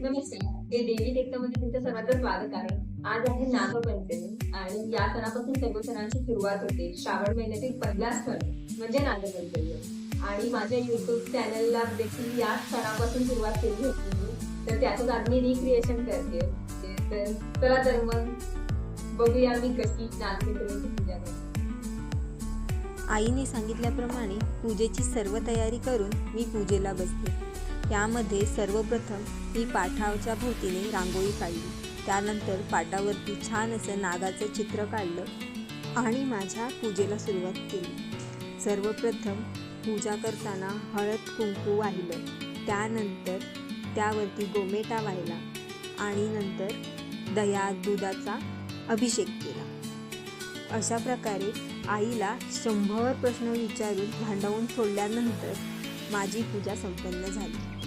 नमस्कार हे डेली टेक्नॉमध्ये तुमचं सर्वांचं स्वागत आहे. आज आहे नागपंचमी आणि या सणापासून सर्व सणांची सुरुवात होते. श्रावण महिन्यातील पहिला सण म्हणजे नागपंचमी. आणि माझ्या युट्यूब चॅनलला देखील या सणापासून सुरुवात केली होती. तर त्यातच आज मी रिक्रिएशन करते. तर चला तर मग बघूया मी कशी नागपंचमीची पूजा करते. आईने सांगितल्याप्रमाणे पूजेची सर्व तयारी करून मी पूजेला बसते. त्यामध्ये सर्वप्रथम मी पाठावच्या भोवतीने रांगोळी काढली. त्यानंतर पाटावरती छान असं नागाचं चित्र काढलं आणि माझ्या पूजेला सुरुवात केली. सर्वप्रथम पूजा करताना हळद कुंकू वाहिलं. त्यानंतर त्यावरती गोमेटा वाहिला आणि नंतर दया दुधाचा अभिषेक केला. अशा प्रकारे आईला शंभर प्रश्न विचारून भांडवून सोडल्यानंतर माझी पूजा संपन्न झाली.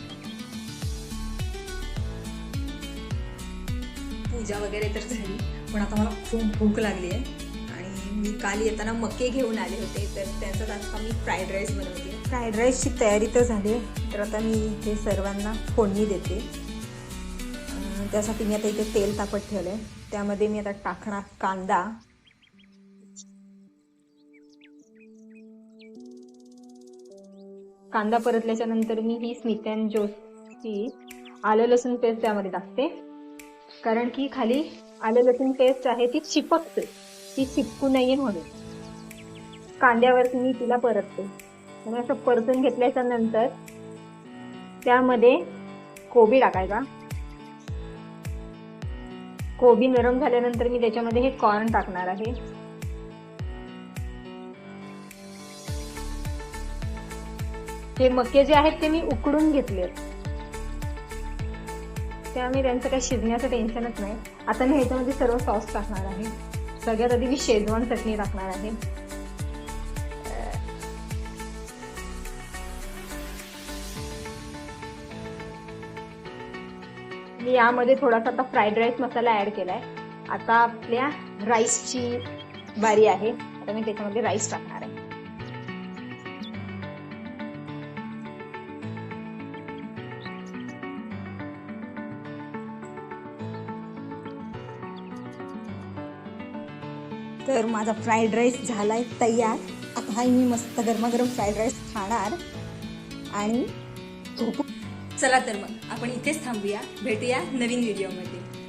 पूजा वगैरे तर झाली पण आता मला खूप भूक लागली आहे. आणि मी काल येताना मके घेऊन आले होते तर त्याचाच आता मी फ्राईड राईस बनवते. फ्राईड राईसची तयारी तर झाली तर आता मी इथे सर्वांना फोडणी देते. त्यासाठी मी आता इथे तेल तापत ठेवलं आहे त्यामध्ये मी आता टाकणार कांदा. कांदा परतल्याच्या नंतर मी ही स्मिथ अँड जोसची आलं लसूण पेस्ट त्यामध्ये टाकते. कारण की खाली आलं लसूण पेस्ट आहे ती चिपकते. ती चिपकू नये म्हणून. कांद्यावरती मी तिला परतते. त्यामुळे असं परतून घेतल्याच्या नंतर त्यामध्ये कोबी टाकायचा. कोबी नरम झाल्यानंतर मी त्याच्यामध्ये हे कॉर्न टाकणार आहे. हे मके जे आहेत ते मी उकडून घेतले त्यामुळे त्यांचं काही शिजण्याचं टेन्शनच नाही. आता मी ह्याच्यामध्ये सर्व सॉस टाकणार आहे. सगळ्यात आधी मी शेजवान चटणी टाकणार आहे. मी यामध्ये थोडासा आता फ्राईड राईस मसाला ऍड केलाय. आता आपल्या राईसची बारी आहे. आता मी त्याच्यामध्ये राईस टाकणार आहे. तर माझा फ्राईड राईस झाला आहे तयार. आता हा मी मस्त गरमागरम फ्राईड राईस खाणार. आणि चला तर मग आपण इथेच थांबूया. भेटूया नवीन व्हिडिओमध्ये.